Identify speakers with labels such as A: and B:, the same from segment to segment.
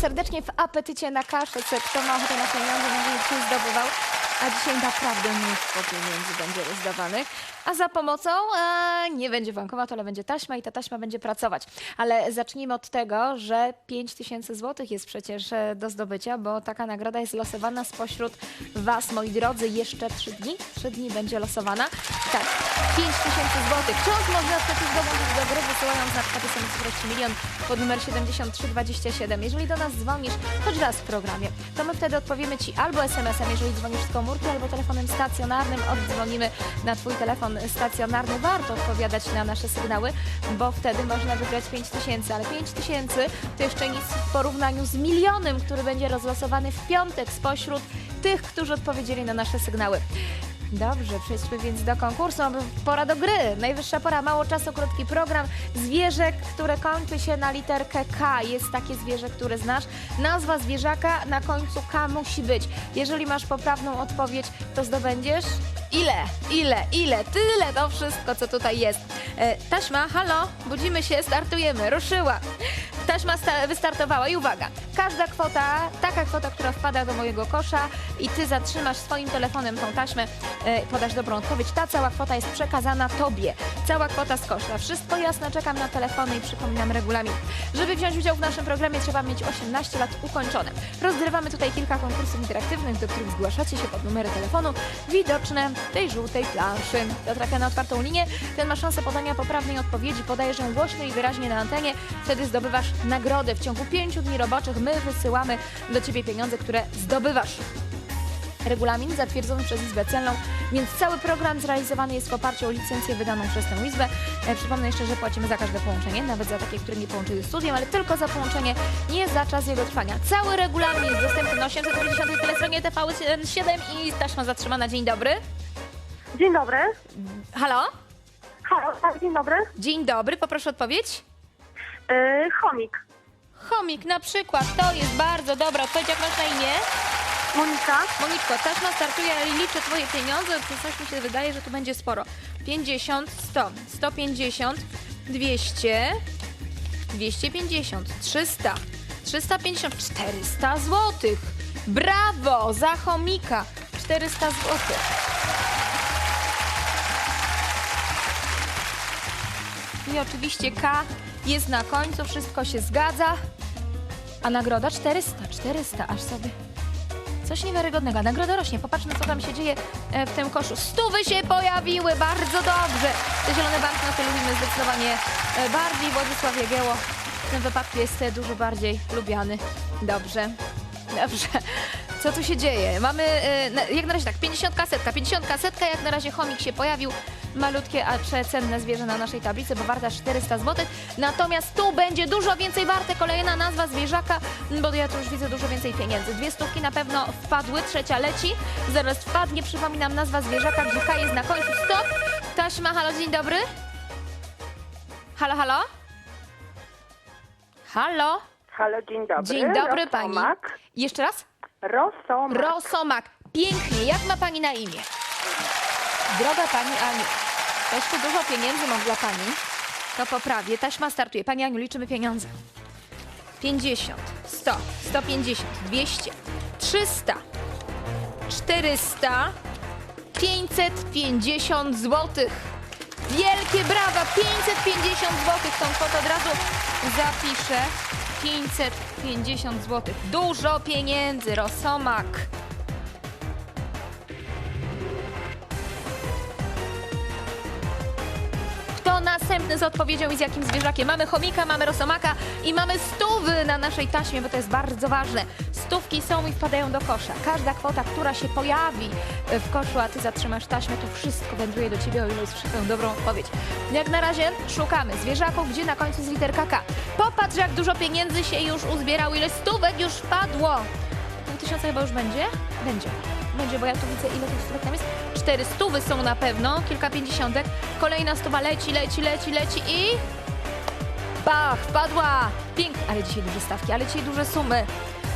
A: Serdecznie w apetycie na kaszę. Kto ma ochotę na pieniądze, będzie dzisiaj zdobywał. A dzisiaj naprawdę mnóstwo pieniędzy będzie rozdawanych. A za pomocą e, nie będzie bankomatu, ale będzie taśma i ta taśma będzie pracować. Ale zacznijmy od tego, że 5 tysięcy złotych jest przecież e, do zdobycia, bo taka nagroda jest losowana spośród Was, moi drodzy, jeszcze 3 dni. 3 dni będzie losowana. Tak, 5 tysięcy złotych. Wciąż można przecież dołączyć do gry, wysyłając na przykład SMS milion pod numer 7327. Jeżeli do nas dzwonisz choć raz w programie, to my wtedy odpowiemy Ci albo SMS-em, jeżeli dzwonisz z komórki, albo telefonem stacjonarnym. Oddzwonimy na Twój telefon stacjonarny. Warto odpowiadać na nasze sygnały, bo wtedy można wygrać 5 tysięcy, ale 5 tysięcy to jeszcze nic w porównaniu z milionem, który będzie rozlosowany w piątek spośród tych, którzy odpowiedzieli na nasze sygnały. Dobrze, przejdźmy więc do konkursu. Pora do gry. Najwyższa pora, mało czasu, krótki program. Zwierzę, które kończy się na literkę K. Jest takie zwierzę, które znasz. Nazwa zwierzaka na końcu K musi być. Jeżeli masz poprawną odpowiedź, to zdobędziesz ile? Ile? Ile? Tyle to wszystko, co tutaj jest. E, taśma, halo, budzimy się, startujemy, ruszyła. Taśma sta- wystartowała i uwaga, każda kwota, taka kwota, która wpada do mojego kosza i ty zatrzymasz swoim telefonem tą taśmę, e, podasz dobrą odpowiedź, ta cała kwota jest przekazana tobie. Cała kwota z kosza. Wszystko jasne, czekam na telefony i przypominam regulamin. Żeby wziąć udział w naszym programie trzeba mieć 18 lat ukończone. Rozgrywamy tutaj kilka konkursów interaktywnych, do których zgłaszacie się pod numery telefonu widoczne tej żółtej planszy. Kto trafia na otwartą linię, ten ma szansę podania poprawnej odpowiedzi. Podajesz ją głośno i wyraźnie na antenie, wtedy zdobywasz nagrodę. W ciągu 5 dni roboczych my wysyłamy do Ciebie pieniądze, które zdobywasz. Regulamin zatwierdzony przez Izbę Celną, więc cały program zrealizowany jest w oparciu o licencję wydaną przez tę Izbę. E, przypomnę jeszcze, że płacimy za każde połączenie, nawet za takie, które nie połączyły z studiem, ale tylko za połączenie, nie za czas jego trwania. Cały regulamin jest dostępny na 890 telestronie TV7 i taśma zatrzymana. Dzień dobry.
B: Dzień dobry.
A: Halo?
B: Halo, tak, dzień dobry.
A: Dzień dobry, poproszę odpowiedź.
B: Yy, chomik.
A: Chomik na przykład, to jest bardzo dobra odpowiedź. Jak masz na imię?
B: Monika.
A: Moniczko, taśma startuje, ale liczę twoje pieniądze, to coś mi się wydaje, że tu będzie sporo. 50, 100, 150, 200, 250, 300, 350, 400 złotych. Brawo, za chomika, 400 złotych. I oczywiście K jest na końcu, wszystko się zgadza. A nagroda 400, 400, aż sobie Coś niewiarygodnego. Nagroda rośnie. Popatrzmy, co tam się dzieje e, w tym koszu. Stówy się pojawiły. Bardzo dobrze. Te zielone banknoty lubimy zdecydowanie e, bardziej. Władysław Jagieło w tym wypadku jest e, dużo bardziej lubiany. Dobrze. Dobrze. Co tu się dzieje? Mamy, jak na razie tak, 50 kasetka. 50 kasetka, jak na razie chomik się pojawił. Malutkie, a przecenne zwierzę na naszej tablicy, bo warta 400 zł. Natomiast tu będzie dużo więcej warte. Kolejna nazwa zwierzaka, bo ja tu już widzę dużo więcej pieniędzy. Dwie stówki na pewno wpadły, trzecia leci. Zaraz wpadnie, przypominam, nazwa zwierzaka, gdzie K jest na końcu. Stop! Taśma, halo, dzień dobry. Halo, halo? Halo?
B: Halo, dzień dobry.
A: Dzień dobry pani.
B: Rosomak.
A: Jeszcze raz?
B: Rosomak.
A: Rosomak. Pięknie. Jak ma pani na imię? Droga pani Aniu, też tu dużo pieniędzy mam dla pani. To poprawię. Taśma startuje. Pani Aniu, liczymy pieniądze. 50, 100, 150, 200, 300, 400, 550 złotych. Wielkie brawa! 550 zł. Tą kwotę od razu zapiszę. 550 zł. Dużo pieniędzy, Rosomak. Następny z odpowiedzią i z jakim zwierzakiem? Mamy chomika, mamy rosomaka i mamy stówy na naszej taśmie, bo to jest bardzo ważne. Stówki są i wpadają do kosza. Każda kwota, która się pojawi w koszu, a ty zatrzymasz taśmę, to wszystko wędruje do ciebie, o ile usłyszę tę dobrą odpowiedź. Jak na razie szukamy zwierzaków, gdzie na końcu jest literka K. Popatrz, jak dużo pieniędzy się już uzbierało, ile stówek już wpadło. Pół tysiąca chyba już będzie? Będzie. Będzie, bo ja tu widzę, ile tych stówek tam jest. Cztery stówy są na pewno, kilka pięćdziesiątek. Kolejna stuwa leci, leci, leci, leci i... Bach, wpadła! Pięknie, ale dzisiaj duże stawki, ale dzisiaj duże sumy.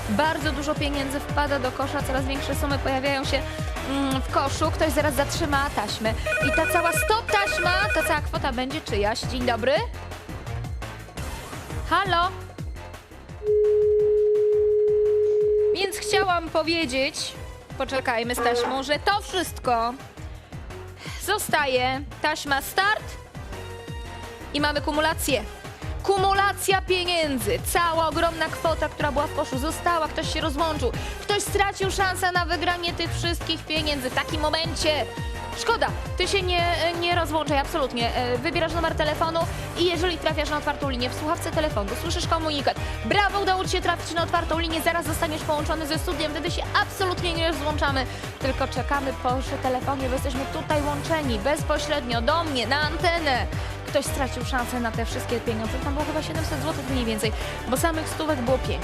A: Bardzo dużo pieniędzy wpada do kosza, coraz większe sumy pojawiają się mm, w koszu. Ktoś zaraz zatrzyma taśmę. I ta cała stop taśma, ta cała kwota będzie czyjaś. Dzień dobry. Halo? chciałam powiedzieć, poczekajmy z taśmą, że to wszystko zostaje. Taśma start i mamy kumulację. Kumulacja pieniędzy. Cała ogromna kwota, która była w koszu, została. Ktoś się rozłączył. Ktoś stracił szansę na wygranie tych wszystkich pieniędzy. W takim momencie. Szkoda, ty się nie, nie rozłączaj, absolutnie. E, Wybierasz numer telefonu i jeżeli trafiasz na otwartą linię w słuchawce telefonu, słyszysz komunikat. Brawo, udało ci się trafić na otwartą linię, zaraz zostaniesz połączony ze studiem, wtedy się absolutnie nie rozłączamy, tylko czekamy przy telefonie, bo jesteśmy tutaj łączeni bezpośrednio do mnie, na antenę ktoś stracił szansę na te wszystkie pieniądze. Tam było chyba 700 zł mniej więcej, bo samych stówek było 5.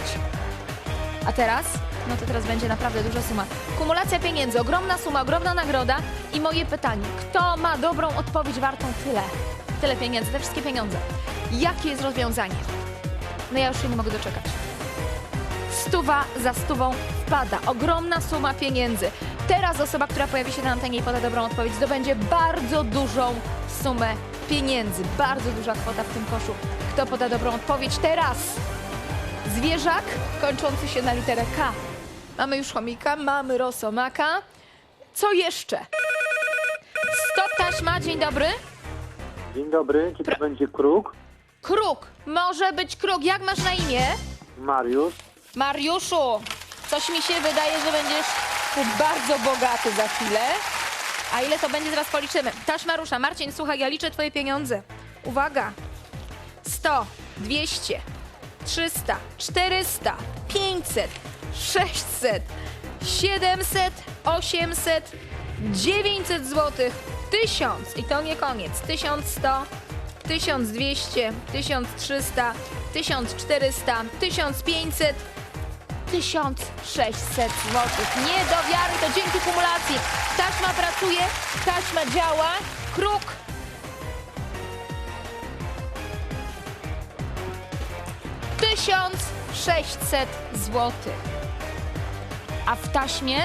A: A teraz? No to teraz będzie naprawdę duża suma. Kumulacja pieniędzy, ogromna suma, ogromna nagroda i moje pytanie, kto ma dobrą odpowiedź wartą tyle? Tyle pieniędzy, te wszystkie pieniądze. Jakie jest rozwiązanie? No ja już się nie mogę doczekać. Stuwa za stówą wpada. Ogromna suma pieniędzy. Teraz osoba, która pojawi się na antenie i poda dobrą odpowiedź, zdobędzie bardzo dużą sumę pieniędzy. Bardzo duża kwota w tym koszu. Kto poda dobrą odpowiedź teraz? Zwierzak kończący się na literę K. Mamy już chomika, mamy rosomaka. Co jeszcze? Stop taśma, dzień dobry.
C: Dzień dobry, czy to
A: Pra-
C: będzie kruk?
A: Kruk, może być kruk. Jak masz na imię?
C: Mariusz.
A: Mariuszu, coś mi się wydaje, że będziesz bardzo bogaty za chwilę. A ile to będzie, zaraz policzymy. Taśma rusza. Marcin, słuchaj, ja liczę twoje pieniądze. Uwaga. 100, 200, 300, 400, 500, 600, 700, 800, 900 zł, 1000 i to nie koniec. 1100, 1200, 1300, 1400, 1500, 1600 zł. Nie do wiary, to dzięki kumulacji. Taśma pracuje, taśma działa. Kruk. Tysiąc sześćset złotych. A w taśmie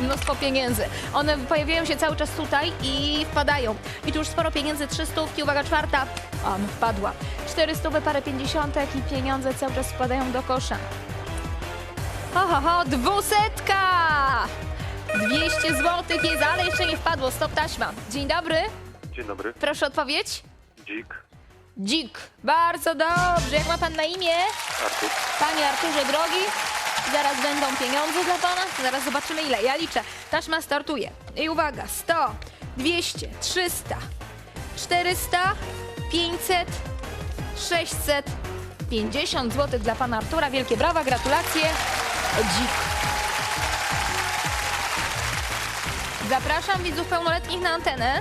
A: mnóstwo pieniędzy. One pojawiają się cały czas tutaj i wpadają. I tu już sporo pieniędzy, trzy stówki, uwaga, czwarta. O, no wpadła. Cztery stówy, parę pięćdziesiątek i pieniądze cały czas wpadają do kosza. Ho, ho, ho, dwusetka! 200 złotych jest, ale jeszcze nie wpadło. Stop taśma. Dzień dobry.
D: Dzień dobry,
A: Proszę odpowiedź.
D: Dzik,
A: Dzik. Bardzo dobrze. Jak ma pan na imię?
D: Artur.
A: Panie Arturze drogi, zaraz będą pieniądze dla pana. Zaraz zobaczymy ile. Ja liczę. Taśma startuje. I uwaga, 100, 200, 300, 400, 500, 600, 50 zł dla pana Artura. Wielkie brawa, gratulacje. Dzik. Zapraszam widzów pełnoletnich na antenę.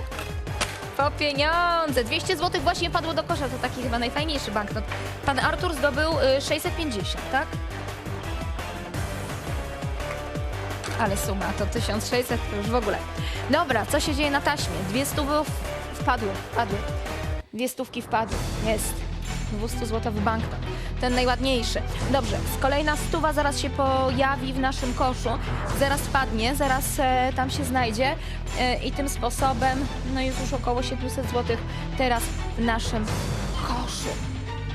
A: Po pieniądze. 200 zł właśnie padło do kosza. To taki chyba najfajniejszy banknot. Pan Artur zdobył y, 650, tak? Ale suma to 1600 to już w ogóle. Dobra, co się dzieje na taśmie? Dwie stówy w- wpadły, wpadły. Dwie stówki wpadły. Jest. 200 złotowy banknot. Ten najładniejszy. Dobrze, kolejna stuwa zaraz się pojawi w naszym koszu. Zaraz wpadnie, zaraz e, tam się znajdzie. E, I tym sposobem, no jest już około 700 zł teraz w naszym koszu.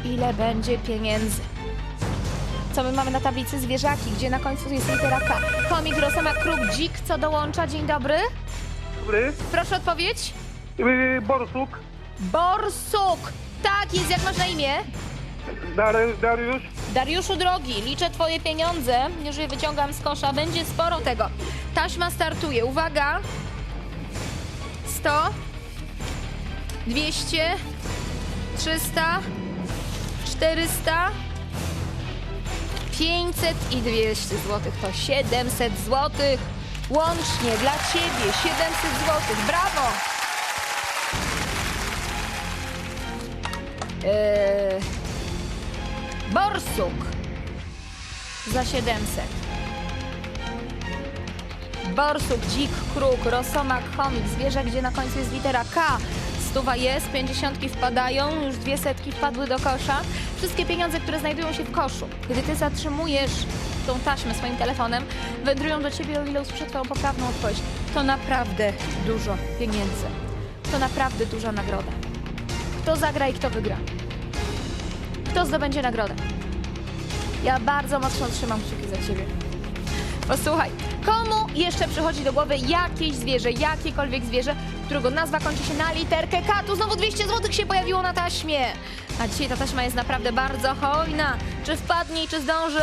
A: Ile będzie pieniędzy? Co my mamy na tablicy? Zwierzaki, gdzie na końcu jest litera K. Komik, Rosema, Kruk, Dzik, co dołącza? Dzień dobry.
D: Dobry,
A: Proszę odpowiedź.
D: yy, Borsuk,
A: Borsuk. Tak jest, jak masz na imię?
D: Dariusz,
A: Dariuszu drogi, liczę twoje pieniądze. Już je wyciągam z kosza. Będzie sporo tego. Taśma startuje. Uwaga. 100, 200, 300, 400, 500 i 200 zł. To 700 zł. Łącznie dla ciebie 700 zł. Brawo! Eee, Borsuk za 700. Borsuk, dzik, kruk, rosomak, chomik, zwierzę, gdzie na końcu jest litera K. Stuwa jest, pięćdziesiątki wpadają, już dwie setki wpadły do kosza. Wszystkie pieniądze, które znajdują się w koszu, gdy ty zatrzymujesz tą taśmę swoim telefonem, wędrują do ciebie, o ile usłyszę twoją poprawną odpowiedź. To naprawdę dużo pieniędzy. To naprawdę duża nagroda. Kto zagra i kto wygra? Kto zdobędzie nagrodę? Ja bardzo mocno trzymam kciuki za ciebie. Posłuchaj, komu jeszcze przychodzi do głowy jakieś zwierzę, jakiekolwiek zwierzę, którego nazwa kończy się na literkę K? Tu znowu 200 zł się pojawiło na taśmie. A dzisiaj ta taśma jest naprawdę bardzo hojna. Czy wpadnie i czy zdąży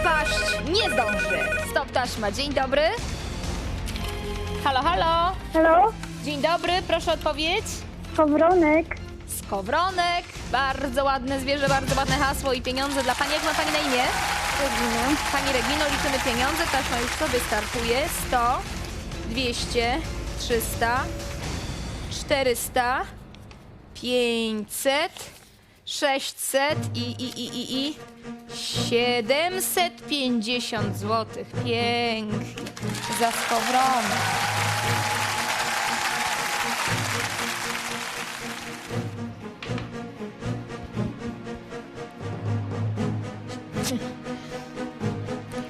A: wpaść? Nie zdąży. Stop taśma. Dzień dobry. Halo, halo.
E: Halo,
A: Dzień dobry, proszę o odpowiedź.
E: Kowronek,
A: Skowronek. Bardzo ładne zwierzę, bardzo ładne hasło i pieniądze dla pani. Jak ma pani na imię?
E: Regina,
A: Pani Regino, liczymy pieniądze. Taśma już sobie startuje. 100, 200, 300, 400, 500, 600 i, i, i, i, i 750 zł. Pięknie. Za skowronek.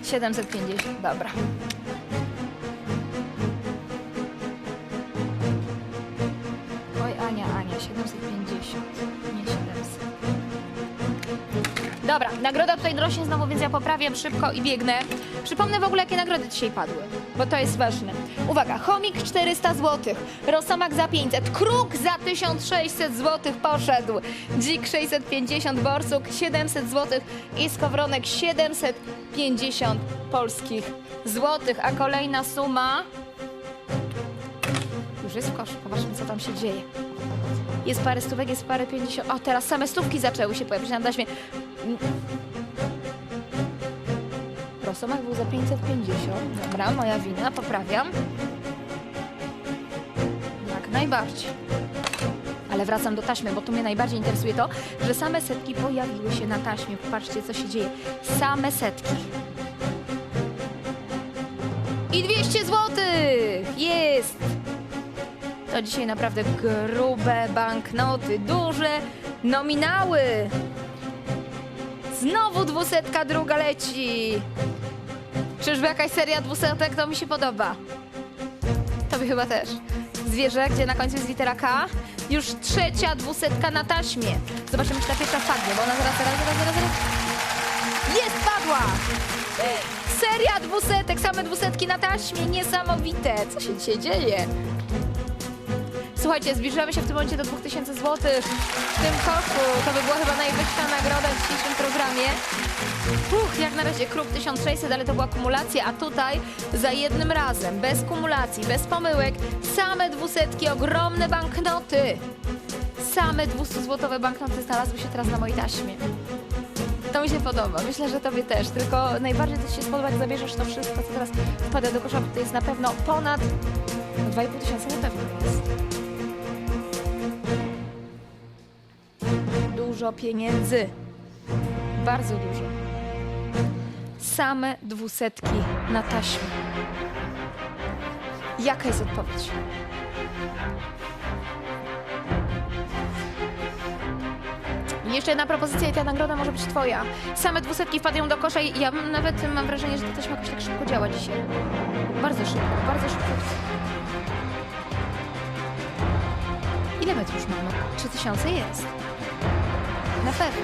A: Siedemset pięćdziesiąt, dobra. 750, nie 700. Dobra, nagroda tutaj rośnie znowu, więc ja poprawiam szybko i biegnę. Przypomnę w ogóle, jakie nagrody dzisiaj padły, bo to jest ważne. Uwaga, chomik 400 zł, rosomak za 500, kruk za 1600 zł poszedł, dzik 650, borsuk 700 zł i skowronek 750 polskich złotych, a kolejna suma już jest w koszu. Co tam się dzieje. Jest parę stówek, jest parę pięćdziesiąt. O, teraz same stówki zaczęły się pojawiać na taśmie. Rosomak był za 550. Dobra, moja wina, poprawiam. Jak najbardziej. Ale wracam do taśmy, bo tu mnie najbardziej interesuje to, że same setki pojawiły się na taśmie. Popatrzcie, co się dzieje. Same setki. I 200 zł! To dzisiaj naprawdę grube banknoty, duże nominały. Znowu dwusetka druga leci. Czyżby jakaś seria dwusetek? To mi się podoba. Tobie chyba też. Zwierzę, gdzie na końcu jest litera K. Już trzecia dwusetka na taśmie. Zobaczymy, czy ta pierwsza wpadnie, bo ona zaraz, zaraz, zaraz, zaraz, zaraz. Jest, padła! Seria dwusetek, same dwusetki na taśmie, niesamowite. Co się dzisiaj dzieje? Słuchajcie, zbliżamy się w tym momencie do 2000 zł w tym koszu. To by była chyba najwyższa nagroda w dzisiejszym programie. Uch, jak na razie kruk 1600, ale to była kumulacja, a tutaj za jednym razem, bez kumulacji, bez pomyłek, same dwusetki, ogromne banknoty. Same 200-złotowe banknoty znalazły się teraz na mojej taśmie. To mi się podoba. Myślę, że tobie też. Tylko najbardziej to się spodoba, jak zabierzesz to wszystko, co teraz wpada do kosza, bo to jest na pewno ponad 2,5 tysiąca na pewno jest. Dużo pieniędzy. Bardzo dużo. Same dwusetki na taśmie. Jaka jest odpowiedź? Jeszcze jedna propozycja i ta nagroda może być twoja. Same dwusetki wpadają do kosza i ja nawet mam wrażenie, że to taśma jakoś tak szybko działa dzisiaj. Bardzo szybko, bardzo szybko. Ile metrów już mamy? 3000 jest. Na pewno.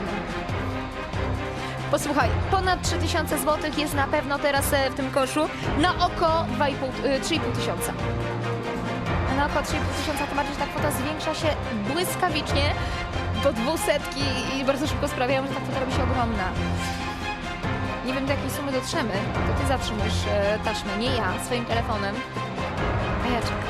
A: Posłuchaj, ponad 3000 zł jest na pewno teraz e, w tym koszu. Na oko 2,5, y, 3,5 tysiąca. A Na oko 3,5 tysiąca to bardziej, że ta kwota zwiększa się błyskawicznie, bo dwusetki i bardzo szybko sprawiają, że ta kwota robi się ogromna. Nie wiem do jakiej sumy dotrzemy, to ty zatrzymujesz e, taśmę, nie ja, swoim telefonem. A ja czekam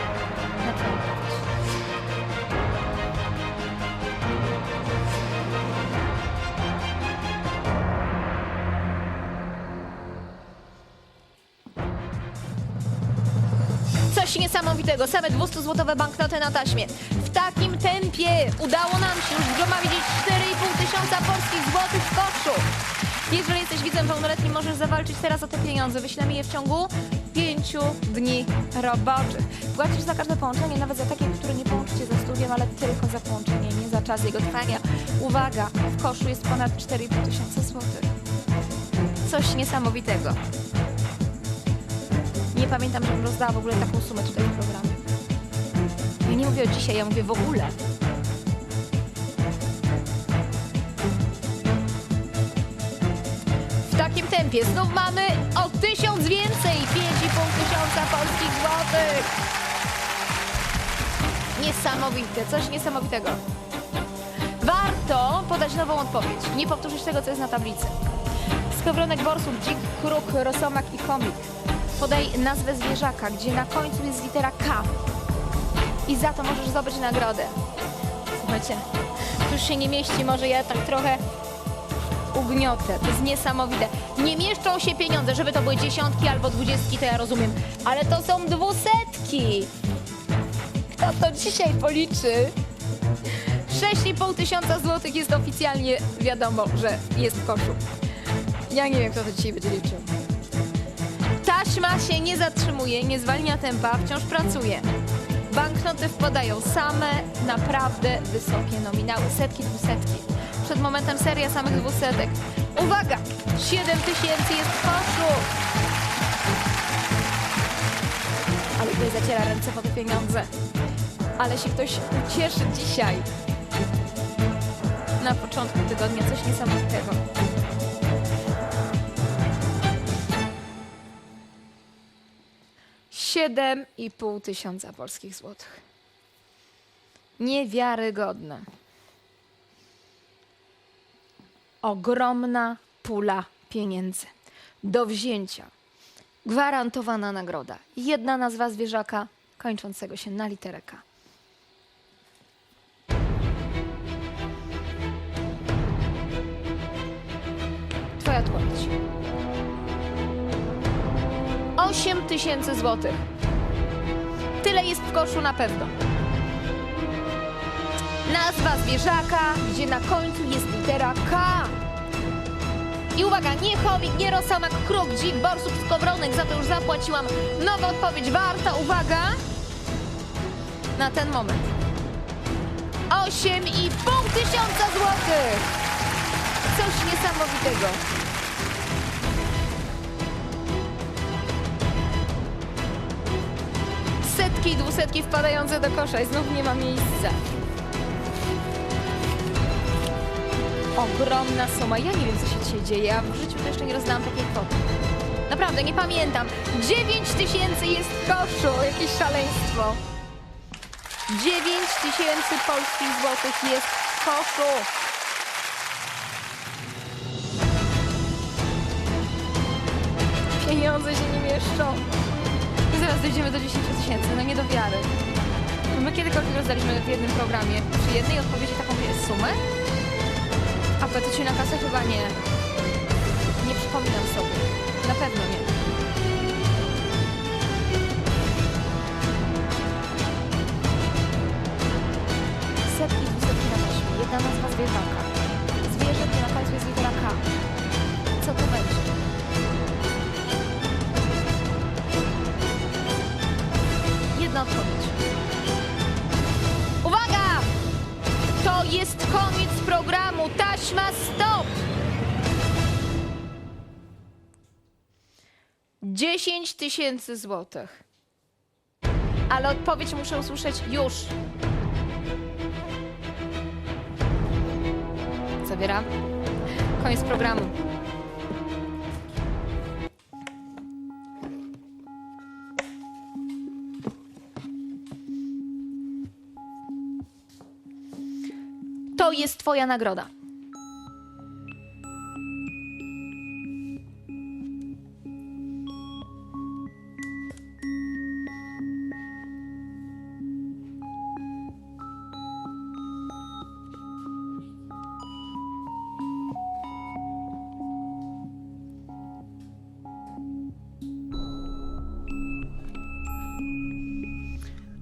A: niesamowitego, same 200-złotowe banknoty na taśmie. W takim tempie udało nam się już zgromadzić 4,5 tysiąca polskich złotych w koszu. Jeżeli jesteś widzem pełnoletnim, możesz zawalczyć teraz o te pieniądze. Wyślemy je w ciągu 5 dni roboczych. Płacisz za każde połączenie, nawet za takie, które nie połączy cię ze studiem, ale tylko za połączenie, nie za czas jego trwania. Uwaga, w koszu jest ponad 4,5 tysiąca złotych. Coś niesamowitego. Nie pamiętam, żebym rozdała w ogóle taką sumę tutaj w programie. Ja nie mówię o dzisiaj, ja mówię w ogóle. W takim tempie. Znów mamy o tysiąc więcej. 5,5 tysiąca polskich złotych. Niesamowite, coś niesamowitego. Warto podać nową odpowiedź. Nie powtórzyć tego, co jest na tablicy. Skowronek, borsuk, dzik, kruk, rosomak i chomik. Podaj nazwę zwierzaka, gdzie na końcu jest litera K. I za to możesz zdobyć nagrodę. Słuchajcie, to już się nie mieści, może ja tak trochę ugniotę. To jest niesamowite. Nie mieszczą się pieniądze, żeby to były dziesiątki albo dwudziestki, to ja rozumiem. Ale to są dwusetki. Kto to dzisiaj policzy? 6,5 tysiąca złotych jest oficjalnie wiadomo, że jest w koszu. Ja nie wiem, kto to dzisiaj będzie liczył. Taśma się nie zatrzymuje, nie zwalnia tempa, wciąż pracuje. Banknoty wpadają same naprawdę wysokie nominały, setki, dwusetki. Przed momentem seria samych dwusetek. Uwaga! 7 tysięcy jest w koszu! Ale tutaj zaciera ręce po te pieniądze. Ale się ktoś ucieszy dzisiaj. Na początku tygodnia coś niesamowitego. Siedem i pół tysiąca polskich złotych. Niewiarygodne. Ogromna pula pieniędzy. Do wzięcia. Gwarantowana nagroda. Jedna nazwa zwierzaka kończącego się na literę K. Twoja odpowiedź. 8 tysięcy złotych. Tyle jest w koszu na pewno. Nazwa zwierzaka, gdzie na końcu jest litera K. I uwaga, nie chomik, nie rosomak, kruk, dzik, borsuk, skowronek, za to już zapłaciłam. Nowa odpowiedź warta, uwaga, na ten moment. 8,5 tysiąca złotych. Coś niesamowitego. Setki wpadające do kosza i znów nie ma miejsca. Ogromna suma. Ja nie wiem, co się dzisiaj dzieje. Ja w życiu to jeszcze nie rozdałam takiej kwoty. Naprawdę, nie pamiętam. 9 tysięcy jest w koszu. Jakieś szaleństwo. 9 tysięcy polskich złotych jest w koszu. Pieniądze się nie mieszczą. I zaraz dojdziemy do 10 tysięcy. No nie do wiary. My kiedykolwiek rozdaliśmy w jednym programie przy jednej odpowiedzi taką sumę? Apetycie na kasę chyba nie. Nie przypominam sobie. Na pewno nie. Jest koniec programu. Taśma stop! 10 tysięcy złotych. Ale odpowiedź muszę usłyszeć już. Zabieram. Koniec programu. To jest Twoja nagroda.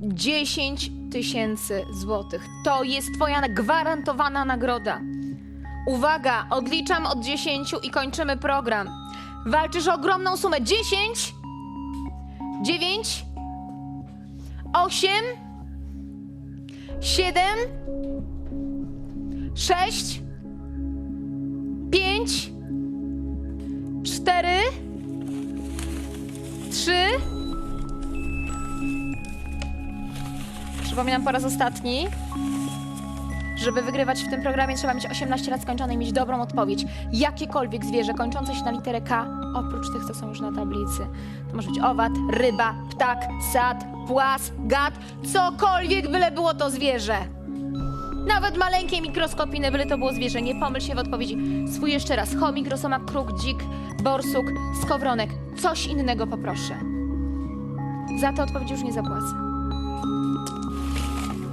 A: Dziesięć tysięcy złotych. To jest Twoja gwarantowana nagroda. Uwaga, odliczam od 10 i kończymy program. Walczysz o ogromną sumę. 10, 9, 8, 7, 6, 5, 4, 3, Przypominam po raz ostatni. Żeby wygrywać w tym programie trzeba mieć 18 lat skończone i mieć dobrą odpowiedź. Jakiekolwiek zwierzę kończące się na literę K, oprócz tych, co są już na tablicy. To może być owad, ryba, ptak, sad, płas, gad, cokolwiek, byle było to zwierzę. Nawet maleńkie mikroskopiny, byle to było zwierzę. Nie pomyl się w odpowiedzi. Swój jeszcze raz. Chomik, rosomak, kruk, dzik, borsuk, skowronek. Coś innego poproszę. Za te odpowiedzi już nie zapłacę.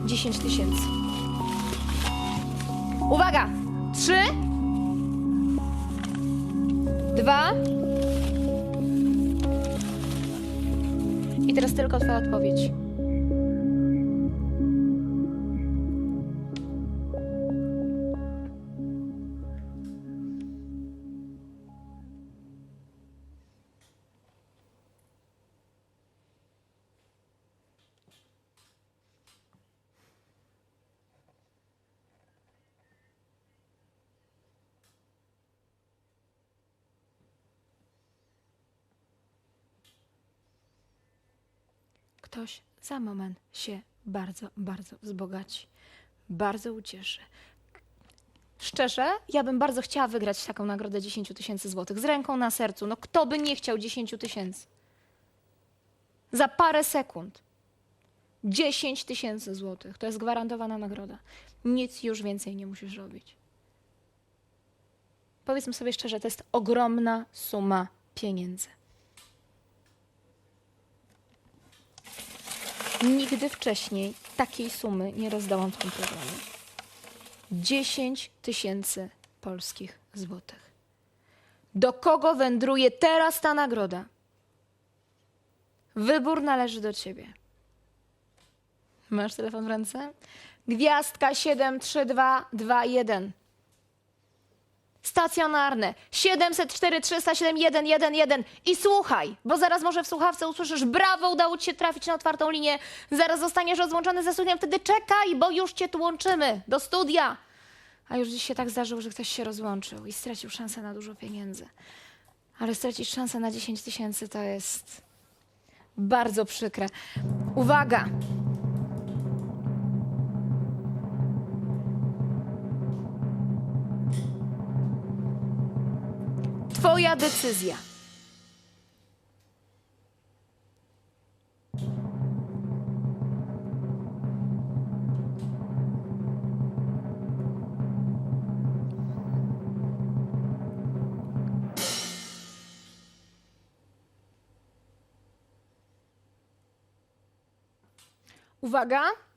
A: 10 tysięcy. Uwaga! Trzy. Dwa. I teraz tylko twoja odpowiedź. Ktoś za moment się bardzo, bardzo wzbogaci. Bardzo ucieszy. Szczerze, ja bym bardzo chciała wygrać taką nagrodę 10 tysięcy złotych. Z ręką na sercu. No kto by nie chciał 10 tysięcy? Za parę sekund. 10 tysięcy złotych. To jest gwarantowana nagroda. Nic już więcej nie musisz robić. Powiedzmy sobie szczerze, to jest ogromna suma pieniędzy. Nigdy wcześniej takiej sumy nie rozdałam w tym programie. 10 tysięcy polskich złotych. Do kogo wędruje teraz ta nagroda? Wybór należy do ciebie. Masz telefon w ręce? Gwiazdka 73221. Stacjonarne 704 307 111 i słuchaj, bo zaraz może w słuchawce usłyszysz brawo, udało ci się trafić na otwartą linię, zaraz zostaniesz rozłączony ze studiem, wtedy czekaj, bo już cię tu łączymy do studia. A już dziś się tak zdarzyło, że ktoś się rozłączył i stracił szansę na dużo pieniędzy. Ale stracić szansę na 10 tysięcy to jest bardzo przykre. Uwaga! Twoja decyzja. Uwaga.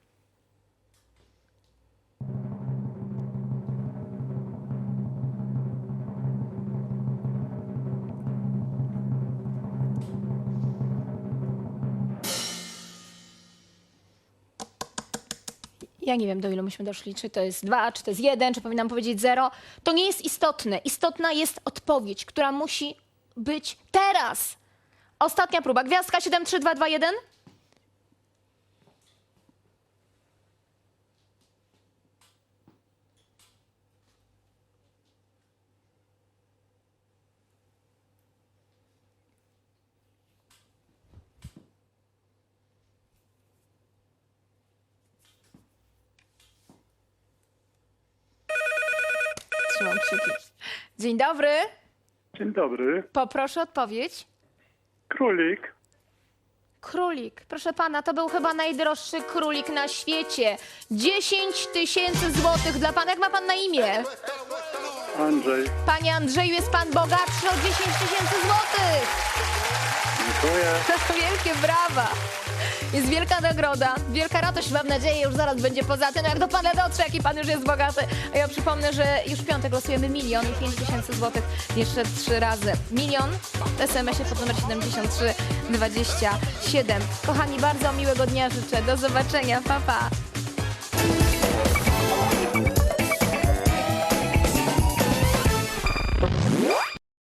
A: Ja nie wiem, do ilu myśmy doszli, czy to jest dwa, czy to jest jeden, czy powinnam powiedzieć zero. To nie jest istotne. Istotna jest odpowiedź, która musi być teraz. Ostatnia próba. Gwiazdka 73221. Trzymam kciuki. Dzień dobry.
D: Dzień dobry.
A: Poproszę odpowiedź.
D: Królik.
A: Królik. Proszę pana, to był chyba najdroższy królik na świecie. 10 tysięcy złotych dla pana. Jak ma pan na imię?
D: Andrzej.
A: Panie Andrzeju, jest pan bogatszy o 10 tysięcy złotych.
D: Dziękuję.
A: Wielkie brawa. Jest wielka nagroda, wielka radość, mam nadzieję, już zaraz będzie poza tym, jak do pana dotrze, jaki pan już jest bogaty. A ja przypomnę, że już w piątek losujemy milion i 5 tysięcy złotych jeszcze trzy razy. Milion w SMS-ie pod numer 7327. Kochani, bardzo miłego dnia życzę. Do zobaczenia. Pa, pa.